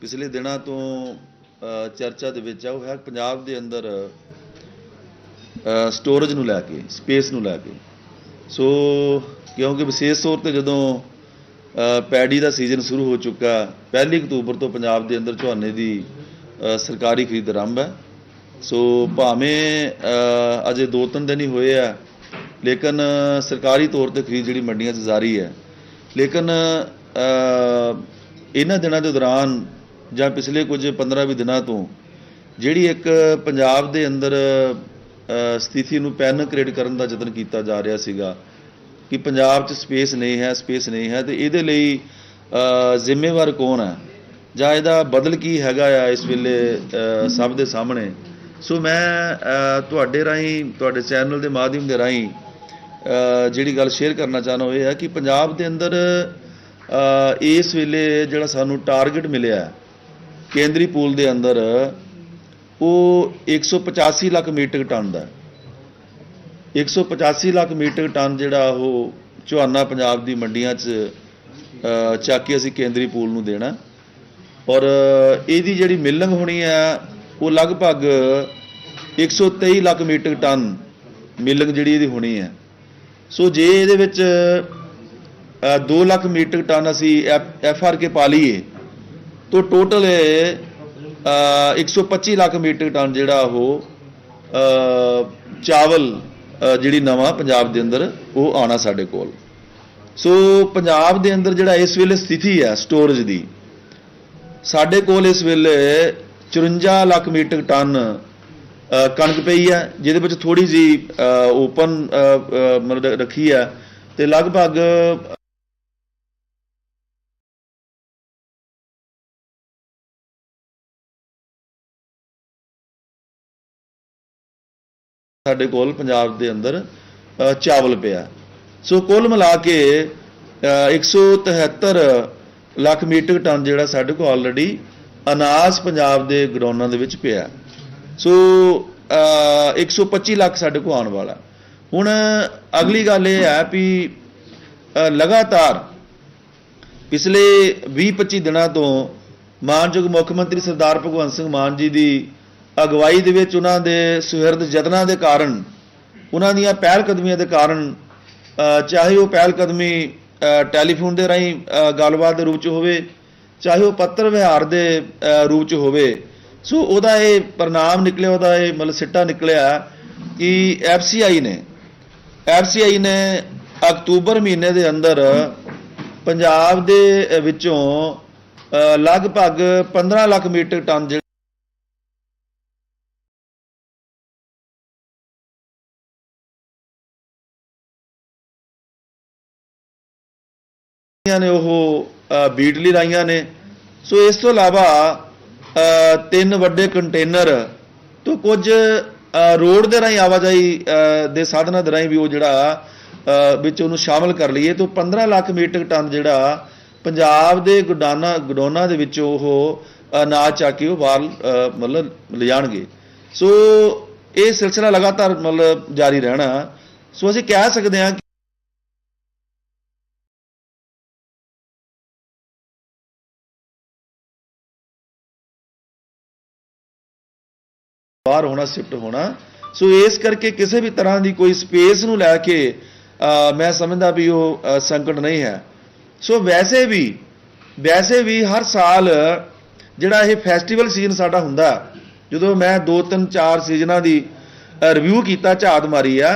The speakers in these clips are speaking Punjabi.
ਪਿਛਲੇ ਦਿਨਾਂ ਤੋਂ ਚਰਚਾ ਦੇ ਵਿੱਚ ਆ ਉਹ ਹੈ ਪੰਜਾਬ ਦੇ ਅੰਦਰ ਸਟੋਰੇਜ ਨੂੰ ਲੈ ਕੇ ਸਪੇਸ ਨੂੰ ਲੈ ਕੇ। ਸੋ ਕਿਉਂਕਿ ਵਿਸ਼ੇਸ਼ ਤੌਰ ਤੇ ਜਦੋਂ ਅ, ਪੈਡੀ ਦਾ ਸੀਜ਼ਨ ਸ਼ੁਰੂ ਹੋ ਚੁੱਕਾ ਪਹਿਲੀ ਅਕਤੂਬਰ ਤੋਂ ਪੰਜਾਬ ਦੇ ਅੰਦਰ ਝੋਨੇ ਦੀ ਸਰਕਾਰੀ ਖਰੀਦ ਆਰੰਭ ਹੈ। ਸੋ ਭਾਵੇਂ ਅਜੇ ਦੋ ਤਿੰਨ ਦਿਨ ਹੀ ਹੋਏ ਆ ਲੇਕਿਨ ਸਰਕਾਰੀ ਤੌਰ ਤੇ ਖਰੀਦ ਜਿਹੜੀ ਮੰਡੀਆਂ 'ਚ ਜਾਰੀ ਹੈ। ਲੇਕਿਨ ਇਹਨਾਂ ਦਿਨਾਂ ਦੇ ਦੌਰਾਨ ਜਾਂ ਪਿਛਲੇ ਕੁਝ 15-20 ਦਿਨਾਂ ਤੋਂ ਜਿਹੜੀ ਇੱਕ ਪੰਜਾਬ ਦੇ ਅੰਦਰ ਸਥਿਤੀ ਨੂੰ ਪੈਨ ਕ੍ਰੀਏਟ ਕਰਨ ਦਾ ਯਤਨ ਕੀਤਾ ਜਾ ਰਿਹਾ ਸੀਗਾ ਕਿ ਪੰਜਾਬ 'ਚ ਸਪੇਸ ਨਹੀਂ ਹੈ, ਸਪੇਸ ਨਹੀਂ ਹੈ, ਤੇ ਇਹਦੇ ਲਈ ਜ਼ਿੰਮੇਵਾਰ ਕੌਣ ਹੈ? ਜਾਂ ਇਹਦਾ ਬਦਲ ਕੀ ਹੈਗਾ ਆ ਇਸ ਵੇਲੇ ਸਭ ਦੇ ਸਾਹਮਣੇ? ਸੋ ਮੈਂ ਤੁਹਾਡੇ ਰਾਹੀਂ, ਤੁਹਾਡੇ ਚੈਨਲ ਦੇ ਮਾਧਿਅਮ ਦੇ ਰਾਹੀਂ ਜਿਹੜੀ ਗੱਲ ਸ਼ੇਅਰ ਕਰਨਾ ਚਾਹਨਾ ਉਹ ਇਹ ਹੈ ਕਿ ਪੰਜਾਬ ਦੇ ਅੰਦਰ ਇਸ ਵੇਲੇ ਜਿਹੜਾ ਸਾਨੂੰ ਟਾਰਗੇਟ ਮਿਲਿਆ ਕੇਂਦਰੀ ਪੂਲ ਦੇ ਅੰਦਰ ਉਹ 185 ਲੱਖ ਮੀਟਰ ਟਨ ਦਾ ਹੈ। 185 ਲੱਖ ਮੀਟਰ ਟਨ ਜਿਹੜਾ ਉਹ ਝੋਨਾ ਪੰਜਾਬ ਦੀ ਮੰਡੀਆਂ 'ਚ ਚੱਕ ਕੇ ਅਸੀਂ ਕੇਂਦਰੀ ਪੂਲ ਨੂੰ ਦੇਣਾ ਔਰ ਇਹਦੀ ਜਿਹੜੀ ਮਿਲਿੰਗ ਹੋਣੀ ਹੈ, ਉਹ ਲਗਭਗ 123 ਲੱਖ ਮੀਟਰ ਟਨ ਮਿਲਿੰਗ ਜਿਹੜੀ ਇਹਦੀ ਹੋਣੀ ਹੈ ਸੋ ਜੇ ਇਹਦੇ ਵਿੱਚ 2 ਲੱਖ ਮੀਟਰ ਟਨ ਅਸੀਂ ਐਫ ਆਰ ਕੇ ਪਾ ਲਈਏ ਤਾਂ ਟੋਟਲ 125 ਲੱਖ ਮੀਟਰ ਟਨ ਜਿਹੜਾ ਉਹ ਚਾਵਲ ਜਿਹੜੀ ਨਵਾਂ ਪੰਜਾਬ ਦੇ ਅੰਦਰ ਉਹ ਆਣਾ ਸਾਡੇ ਕੋਲ। ਸੋ ਪੰਜਾਬ ਦੇ ਅੰਦਰ ਜਿਹੜਾ ਇਸ ਵੇਲੇ ਸਥਿਤੀ ਹੈ ਸਟੋਰੇਜ ਦੀ, ਸਾਡੇ ਕੋਲ ਇਸ ਵੇਲੇ 54 ਲੱਖ ਮੀਟਰ ਟਨ ਕਣਕ ਪਈ ਹੈ, ਜਿਹਦੇ ਵਿੱਚ ਥੋੜੀ ਜੀ ਓਪਨ ਮਤਲਬ ਰੱਖੀ ਹੈ ਤੇ ਲਗਭਗ ਸਾਡੇ ਕੋਲ ਪੰਜਾਬ ਦੇ ਅੰਦਰ ਚਾਵਲ ਪਿਆ। ਸੋ ਕੁੱਲ ਮਿਲਾ ਕੇ ਅ, 173 ਲੱਖ ਮੀਟਰ ਟਨ ਜਿਹੜਾ ਸਾਡੇ ਕੋਲ ਆਲਰੇਡੀ ਅਨਾਜ ਪੰਜਾਬ ਦੇ ਗਰਾਊਂਡਾਂ ਦੇ ਵਿੱਚ ਪਿਆ। ਸੋ ਅ, 125 ਲੱਖ ਸਾਡੇ ਕੋਲ ਆਉਣ ਵਾਲਾ। ਹੁਣ ਅਗਲੀ ਗੱਲ ਇਹ ਹੈ ਵੀ ਲਗਾਤਾਰ ਪਿਛਲੇ 20-25 ਦਿਨਾਂ ਤੋਂ ਮਾਨਯੋਗ ਮੁੱਖ ਮੰਤਰੀ ਸਰਦਾਰ ਭਗਵੰਤ ਸਿੰਘ ਮਾਨ ਜੀ ਦੀ ਅਗਵਾਈ ਦੇ ਵਿੱਚ ਉਹਨਾਂ ਦੇ ਸੁਹਿਰਦ ਯਤਨਾਂ ਦੇ ਕਾਰਨ, ਉਹਨਾਂ ਦੀਆਂ ਪਹਿਲ ਕਦਮੀਆਂ ਦੇ ਕਾਰਨ ਚਾਹੇ ਉਹ ਪਹਿਲ ਕਦਮੀ ਟੈਲੀਫੋਨ ਦੇ ਰਾਹੀਂ ਗੱਲਬਾਤ ਦੇ ਰੂਪ ਚ ਹੋਵੇ, ਚਾਹੇ ਉਹ ਪੱਤਰ ਵਿਹਾਰ ਦੇ ਰੂਪ ਚ ਹੋਵੇ। ਸੋ ਉਹਦਾ ਇਹ ਪ੍ਰਣਾਮ ਨਿਕਲਿਆ, ਉਹਦਾ ਇਹ ਮਤਲਬ ਸਿੱਟਾ ਨਿਕਲਿਆ ਕਿ ਐਫਸੀਆਈ ਨੇ ਐਫਸੀਆਈ ਨੇ ਅਕਤੂਬਰ ਮਹੀਨੇ ਦੇ ਅੰਦਰ ਪੰਜਾਬ ਦੇ ਵਿੱਚੋਂ ਲਗਭਗ 15 ਲੱਖ ਮੀਟਰ ਟਨ ਨੇ ਉਹ ਬੀਟਲੀ ਲਾਈਆਂ ਨੇ। ਸੋ ਇਸ ਤੋਂ ਇਲਾਵਾ ਤਿੰਨ ਵੱਡੇ ਕੰਟੇਨਰ ਤੋਂ ਕੁਝ ਰੋਡ ਦੇ ਰਾਹੀਂ ਆਵਾਜਾਈ ਦੇ ਸਾਧਨਾਂ ਦੇ ਰਾਹੀਂ ਵੀ ਉਹ ਜਿਹੜਾ ਅ, ਵਿੱਚ ਉਹਨੂੰ ਸ਼ਾਮਲ ਕਰ ਲਈਏ। ਤਾਂ 15 ਲੱਖ ਮੀਟਰ ਟਨ ਜਿਹੜਾ ਪੰਜਾਬ ਦੇ ਗੁਡਾਨਾ ਗੁਡੋਨਾ ਦੇ ਵਿੱਚ ਉਹ ਅਨਾਜ ਚੱਕ ਕੇ ਉਹ ਬਾਹਰ ਮਤਲਬ ਲਿਜਾਣਗੇ। ਸੋ ਇਹ ਸਿਲਸਿਲਾ ਲਗਾਤਾਰ ਮਤਲਬ ਜਾਰੀ ਰਹਿਣਾ। ਸੋ ਅਸੀਂ ਕਹਿ ਸਕਦੇ ਹਾਂ ਬਾਹਰ ਹੋਣਾ ਸ਼ਿਫਟ ਹੋਣਾ। ਸੋ ਇਸ ਕਰਕੇ ਕਿਸੇ ਵੀ ਤਰ੍ਹਾਂ ਦੀ ਕੋਈ ਸਪੇਸ ਨੂੰ ਲੈ ਕੇ ਮੈਂ ਸਮਝਦਾ ਵੀ ਉਹ ਸੰਕਟ ਨਹੀਂ ਹੈ। ਸੋ ਵੈਸੇ ਵੀ ਵੈਸੇ ਵੀ ਹਰ ਸਾਲ ਜਿਹੜਾ ਇਹ ਫੈਸਟੀਵਲ ਸੀਜ਼ਨ ਸਾਡਾ ਹੁੰਦਾ, ਜਦੋਂ ਮੈਂ 2 3 4 ਸੀਜ਼ਨਾਂ ਦੀ ਰਿਵਿਊ ਕੀਤਾ, ਝਾਤ ਮਾਰੀ ਆ,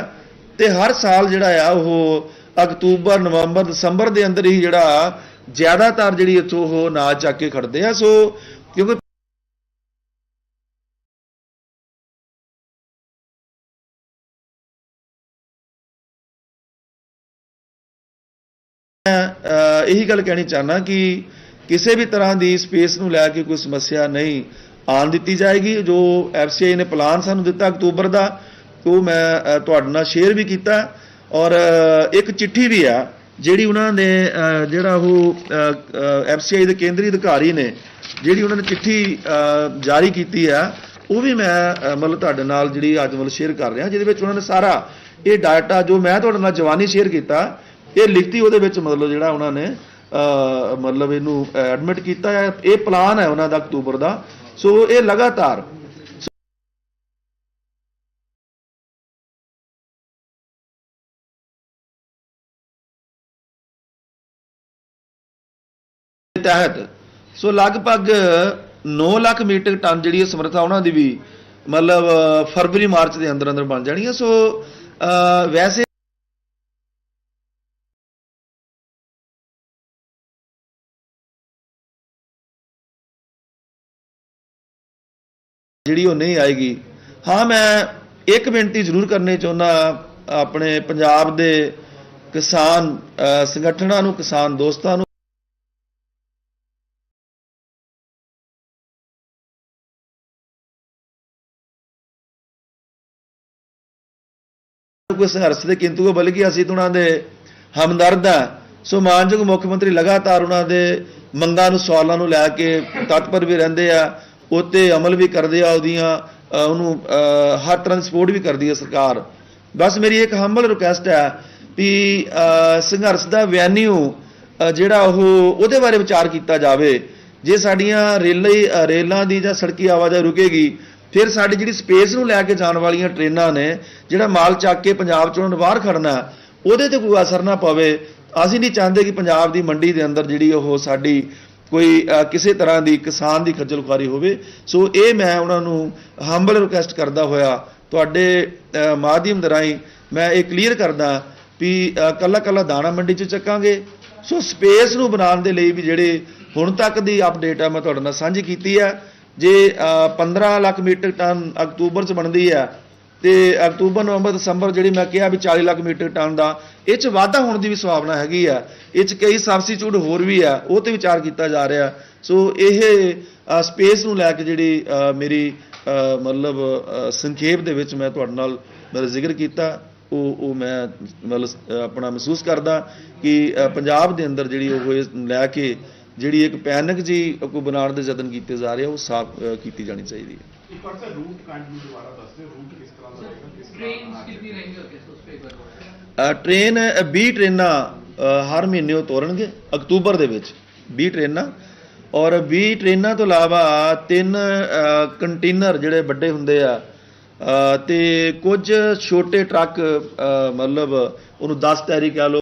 ਤੇ ਹਰ ਸਾਲ ਜਿਹੜਾ ਆ, ਉਹ ਅਕਤੂਬਰ, ਨਵੰਬਰ, ਦਸੰਬਰ ਦੇ ਅੰਦਰ ਹੀ ਜਿਹੜਾ ਜ਼ਿਆਦਾਤਰ ਜਿਹੜੀ ਇੱਥੋਂ ਉਹ ਨਾਚ ਚੱਕ ਕੇ ਖੜਦੇ ਆ। ਸੋ ਕਿਉਂਕਿ ਮੈਂ ਇਹੀ ਗੱਲ ਕਹਿਣੀ ਚਾਹਨਾ ਕਿ ਕਿਸੇ ਵੀ ਤਰ੍ਹਾਂ ਦੀ ਸਪੇਸ ਨੂੰ ਲੈ ਕੇ ਕੋਈ ਸਮੱਸਿਆ ਨਹੀਂ ਆਉਣ ਦਿੱਤੀ ਜਾਏਗੀ। ਜੋ ਐਫਸੀਆਈ ਨੇ ਪਲਾਨ ਸਾਨੂੰ ਦਿੱਤਾ ਅਕਤੂਬਰ ਦਾ, ਉਹ ਮੈਂ ਤੁਹਾਡੇ ਨਾਲ ਸ਼ੇਅਰ ਵੀ ਕੀਤਾ ਔਰ ਇੱਕ ਚਿੱਠੀ ਵੀ ਆ, ਜਿਹੜੀ ਉਹਨਾਂ ਨੇ ਜਿਹੜਾ ਉਹ ਐਫਸੀਆਈ ਦੇ ਕੇਂਦਰੀ ਅਧਿਕਾਰੀ ਨੇ, ਜਿਹੜੀ ਉਹਨਾਂ ਨੇ ਚਿੱਠੀ ਜਾਰੀ ਕੀਤੀ ਆ, ਉਹ ਵੀ ਮੈਂ ਮਤਲਬ ਤੁਹਾਡੇ ਨਾਲ ਜਿਹੜੀ ਅੱਜ ਮਤਲਬ ਸ਼ੇਅਰ ਕਰ ਰਿਹਾ, ਜਿਹਦੇ ਵਿੱਚ ਉਹਨਾਂ ਨੇ ਸਾਰਾ ਇਹ ਡਾਟਾ ਜੋ ਮੈਂ ਤੁਹਾਡੇ ਨਾਲ ਜਵਾਨੀ ਸ਼ੇਅਰ ਕੀਤਾ ਇਹ ਲਿਖਤੀ ਉਹਦੇ ਵਿੱਚ ਮਤਲਬ ਜਿਹੜਾ ਉਹਨਾਂ ਨੇ ਅ, ਮਤਲਬ ਇਹਨੂੰ ਐਡਮਿਟ ਕੀਤਾ ਹੈ ਇਹ ਪਲਾਨ ਹੈ ਉਹਨਾਂ ਦਾ ਅਕਤੂਬਰ ਦਾ। ਸੋ ਇਹ ਲਗਾਤਾਰ ਤਹਿਤ ਸੋ ਲਗਭਗ 9 ਲੱਖ ਮੀਟਰ ਟਨ ਜਿਹੜੀ ਇਹ ਸਮਰੱਥਾ ਉਹਨਾਂ ਦੀ ਵੀ ਮਤਲਬ ਫਰਵਰੀ ਮਾਰਚ ਦੇ ਅੰਦਰ ਅੰਦਰ ਬਣ ਜਾਣੀ ਹੈ। ਸੋ ਵੈਸੇ ਜਿਹੜੀ ਉਹ ਨਹੀਂ ਆਏਗੀ। ਹਾਂ, ਮੈਂ ਇੱਕ ਬੇਨਤੀ ਜ਼ਰੂਰ ਕਰਨੀ ਚਾਹੁੰਦਾ ਆਪਣੇ ਪੰਜਾਬ ਦੇ ਕਿਸਾਨ ਸੰਗਠਨਾਂ ਨੂੰ, ਕਿਸਾਨ ਦੋਸਤਾਂ ਨੂੰ। ਕੋਈ ਸੰਘਰਸ਼ ਦੇ ਕਿੰਤੂ ਹੈ ਬਲਕਿ ਅਸੀਂ ਤਾਂ ਉਹਨਾਂ ਦੇ ਹਮਦਰਦ ਹਾਂ। ਸੋ ਮਾਨਯੋਗ ਮੁੱਖ ਮੰਤਰੀ ਲਗਾਤਾਰ ਉਹਨਾਂ ਦੇ ਮੰਗਾਂ ਨੂੰ, ਸਵਾਲਾਂ ਨੂੰ ਲੈ ਕੇ ਤਤਪਰ ਵੀ ਰਹਿੰਦੇ ਆ। ਉਤੇ ਅਮਲ ਵੀ ਕਰਦੇ ਆ ਉਹਦੀਆਂ ਉਹਨੂੰ ਅ, ਹਰ ਤਰ੍ਹਾਂ ਦੀ ਸਪੋਰਟ ਵੀ ਕਰਦੀ ਹੈ ਸਰਕਾਰ। ਬਸ ਮੇਰੀ ਇੱਕ ਹੰਬਲ ਰਿਕੁਐਸਟ ਹੈ ਵੀ ਸੰਘਰਸ਼ ਦਾ ਵੈਨਿਊ ਜਿਹੜਾ ਉਹ ਉਹਦੇ ਬਾਰੇ ਵਿਚਾਰ ਕੀਤਾ ਜਾਵੇ। ਜੇ ਸਾਡੀਆਂ ਰੇਲਾਂ ਅ, ਰੇਲਾਂ ਦੀ ਜਾਂ ਸੜਕੀ ਆਵਾਜਾਈ ਰੁਕੇਗੀ ਫਿਰ ਸਾਡੀ ਜਿਹੜੀ ਸਪੇਸ ਨੂੰ ਲੈ ਕੇ ਜਾਣ ਵਾਲੀਆਂ ਟ੍ਰੇਨਾਂ ਨੇ ਜਿਹੜਾ ਮਾਲ ਚੱਕ ਕੇ ਪੰਜਾਬ ਚੋਂ ਬਾਹਰ ਖੜਨਾ ਉਹਦੇ ਤੇ ਕੋਈ ਅਸਰ ਨਾ ਪਵੇ। ਅਸੀਂ ਨਹੀਂ ਚਾਹੁੰਦੇ ਕਿ ਪੰਜਾਬ ਦੀ ਮੰਡੀ ਦੇ ਅੰਦਰ ਜਿਹੜੀ ਉਹ ਸਾਡੀ ਕੋਈ ਕਿਸੇ ਤਰ੍ਹਾਂ ਦੀ ਕਿਸਾਨ ਦੀ ਖੱਜਲ ਖੁਆਰੀ ਹੋਵੇ। ਸੋ ਇਹ ਮੈਂ ਉਹਨਾਂ ਨੂੰ ਹੰਬਲ ਰਿਕੁਐਸਟ ਕਰਦਾ ਹੋਇਆ ਤੁਹਾਡੇ ਮਾਧਿਅਮ ਦੇ ਰਾਹੀਂ ਮੈਂ ਇਹ ਕਲੀਅਰ ਕਰਦਾ ਵੀ ਅ, ਕੱਲਾ ਕੱਲਾ ਦਾਣਾ ਮੰਡੀ 'ਚ ਚੱਕਾਂਗੇ। ਸੋ ਸਪੇਸ ਨੂੰ ਬਣਾਉਣ ਦੇ ਲਈ ਵੀ ਜਿਹੜੇ ਹੁਣ ਤੱਕ ਦੀ ਅਪਡੇਟ ਆ ਮੈਂ ਤੁਹਾਡੇ ਨਾਲ ਸਾਂਝੀ ਕੀਤੀ ਹੈ ਜੇ ਅ, 15 ਲੱਖ ਮੀਟਰ ਟਨ ਅਕਤੂਬਰ 'ਚ ਬਣਦੀ ਹੈ ਤੇ ਅਕਤੂਬਰ, ਨਵੰਬਰ, ਦਸੰਬਰ ਜਿਹੜੀ ਮੈਂ ਕਿਹਾ ਵੀ 40 ਲੱਖ ਮੀਟਰ ਟਨ ਦਾ, ਇਹ 'ਚ ਵਾਧਾ ਹੋਣ ਦੀ ਵੀ ਸੰਭਾਵਨਾ ਹੈਗੀ ਆ। ਇਹ 'ਚ ਕਈ ਸਬਸਟੀਟਿਊਟ ਹੋਰ ਵੀ ਆ, ਉਹ ਤੇ ਵਿਚਾਰ ਕੀਤਾ ਜਾ ਰਿਹਾ। ਸੋ ਇਹ ਸਪੇਸ ਨੂੰ ਲੈ ਕੇ ਜਿਹੜੀ ਮੇਰੀ ਮਤਲਬ ਸੰਖੇਪ ਦੇ ਵਿੱਚ ਮੈਂ ਤੁਹਾਡੇ ਨਾਲ ਮੇਰਾ ਜ਼ਿਕਰ ਕੀਤਾ, ਉਹ ਉਹ ਮੈਂ ਮਤਲਬ ਆਪਣਾ ਮਹਿਸੂਸ ਕਰਦਾ ਕਿ ਪੰਜਾਬ ਦੇ ਅੰਦਰ ਜਿਹੜੀ ਉਹ ਇਹ ਲੈ ਕੇ ਜਿਹੜੀ ਇੱਕ ਪੈਨਿਕ ਜੀ ਕੋਈ ਬਣਾਉਣ ਦੇ ਯਤਨ ਕੀਤੇ ਜਾ ਰਹੇ ਆ, ਉਹ ਸਾਫ਼ ਕੀਤੀ ਜਾਣੀ ਚਾਹੀਦੀ ਹੈ। ਇੱਕ ਵਾਰ ਸਰ ਰੂਟ ਕਾਈਂਡਲੀ ਦੁਬਾਰਾ ਦੱਸ ਦਿਓ ਰੂਟ ਕਿਸ ਤਰ੍ਹਾਂ ਦਾ ਰਹੇਗਾ ਕਿਸ ਟ੍ਰੇਨ ਕਿੰਨੀ ਰਹੇਗੀ ਉਸ ਤੇ ਇੱਕ ਵਾਰ ਟ੍ਰੇਨ 20 ਟ੍ਰੇਨਾਂ ਹਰ ਮਹੀਨੇ ਉਹ ਤੋਰਨਗੇ ਅਕਤੂਬਰ ਦੇ ਵਿੱਚ 20 ਟ੍ਰੇਨਾਂ ਔਰ 20 ਟ੍ਰੇਨਾਂ ਤੋਂ ਇਲਾਵਾ ਤਿੰਨ ਕੰਟੇਨਰ ਜਿਹੜੇ ਵੱਡੇ ਹੁੰਦੇ ਆ ਤੇ ਕੁਝ ਛੋਟੇ ਟਰੱਕ ਮਤਲਬ ਉਹਨੂੰ 10 ਟੈਰੀ ਕਹ ਲਓ